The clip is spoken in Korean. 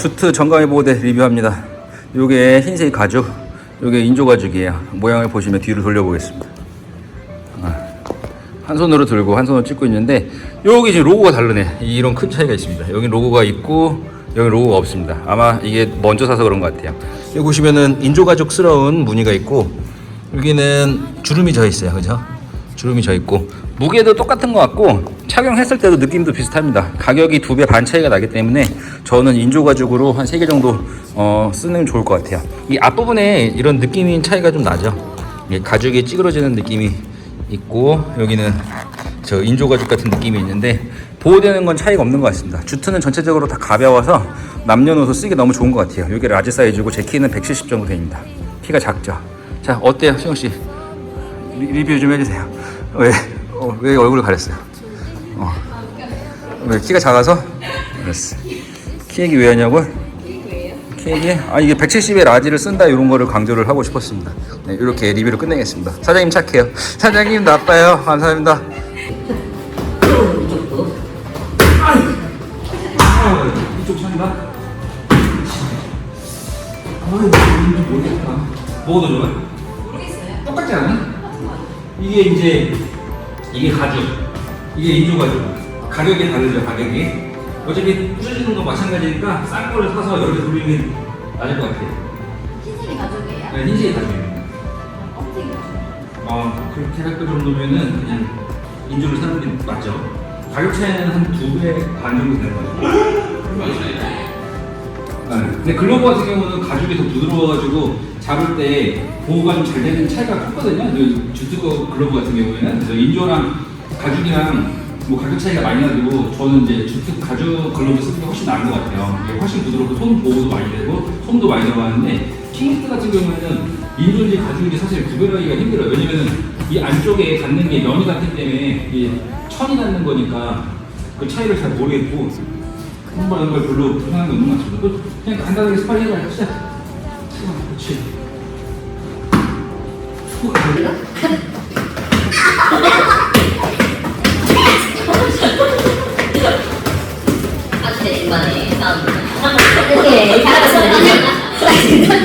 주트 정감이 보호대 리뷰합니다. 요게 흰색 가죽, 요게 인조 가죽이에요. 모양을 보시면 뒤로 돌려보겠습니다. 아, 한 손으로 들고 한 손으로 찍고 있는데 여기 지금 로고가 다르네. 이런 큰 차이가 있습니다. 여기 로고가 있고 여기 로고가 없습니다. 아마 이게 먼저 사서 그런 것 같아요. 여기 보시면은 인조 가죽스러운 무늬가 있고 여기는 주름이 져 있어요. 그죠? 주름이 져 있고 무게도 똑같은 것 같고 착용했을 때도 느낌도 비슷합니다. 가격이 두 배 반 차이가 나기 때문에 저는 인조 가죽으로 한 세 개 정도 어, 쓰는 게 좋을 것 같아요. 이 앞부분에 이런 느낌이 차이가 좀 나죠. 이 가죽이 찌그러지는 느낌이 있고 여기는 저 인조 가죽 같은 느낌이 있는데 보호되는 건 차이가 없는 것 같습니다. 주트는 전체적으로 다 가벼워서 남녀노소 쓰기 너무 좋은 것 같아요. 이게 라지 사이즈고 제 키는 170 정도 됩니다. 키가 작죠. 자 어때요, 수영 씨? 리, 리뷰 좀 해주세요. 왜? 어, 왜 얼굴을 가렸어요? 어. 왜 키가 작아서? 그랬어. 키 얘기 왜 하냐고? 키 얘기? 아 이게 170의 라지를 쓴다 이런 거를 강조를 하고 싶었습니다. 네, 이렇게 리뷰를 끝내겠습니다. 사장님 착해요. 사장님 나빠요. 감사합니다. 뭐가 더 좋아요? 똑같지 않아? 이게 이제 이게 가죽, 이게 인조 가죽. 가격이 다르죠, 가격이. 어차피 부셔지는 건 마찬가지니까 싼 거를 사서 여기 돌리면 나을 것 같아요. 흰색이 가죽이에요? 네, 흰색이 가죽이에요. 검색이 가죽. 어, 그렇게 할거 정도면은 그냥 인조를 사는 게 맞죠. 가격 차이는 한 두 배 반 정도 되는 거죠. 네. 근데 글로브 같은 경우는 가죽이 더 부드러워가지고 잡을 때 보호가 좀 잘 되는 차이가 컸거든요. 그 주트거 글로브 같은 경우에는 그래서 인조랑 가죽이랑 뭐 가격 차이가 많이 나고 저는 이제 주트 가죽 글로브 쓰는 게 훨씬 나은 것 같아요. 훨씬 부드럽고 손 보호도 많이 되고 솜도 많이 들어가는데 킹스 같은 경우에는 인조인지 가죽인지 사실 구별하기가 힘들어요. 왜냐면은 이 안쪽에 닿는 게 면이 닿기 때문에 이 천이 닿는 거니까 그 차이를 잘 모르겠고 공부하는 걸 별로 불편한 게 없는 것. 또 그냥 간단하게 스파링 해봐 합시다. 그렇지. 후, 걸려? 사람들이 많이 싸우는 어떻게 사람들이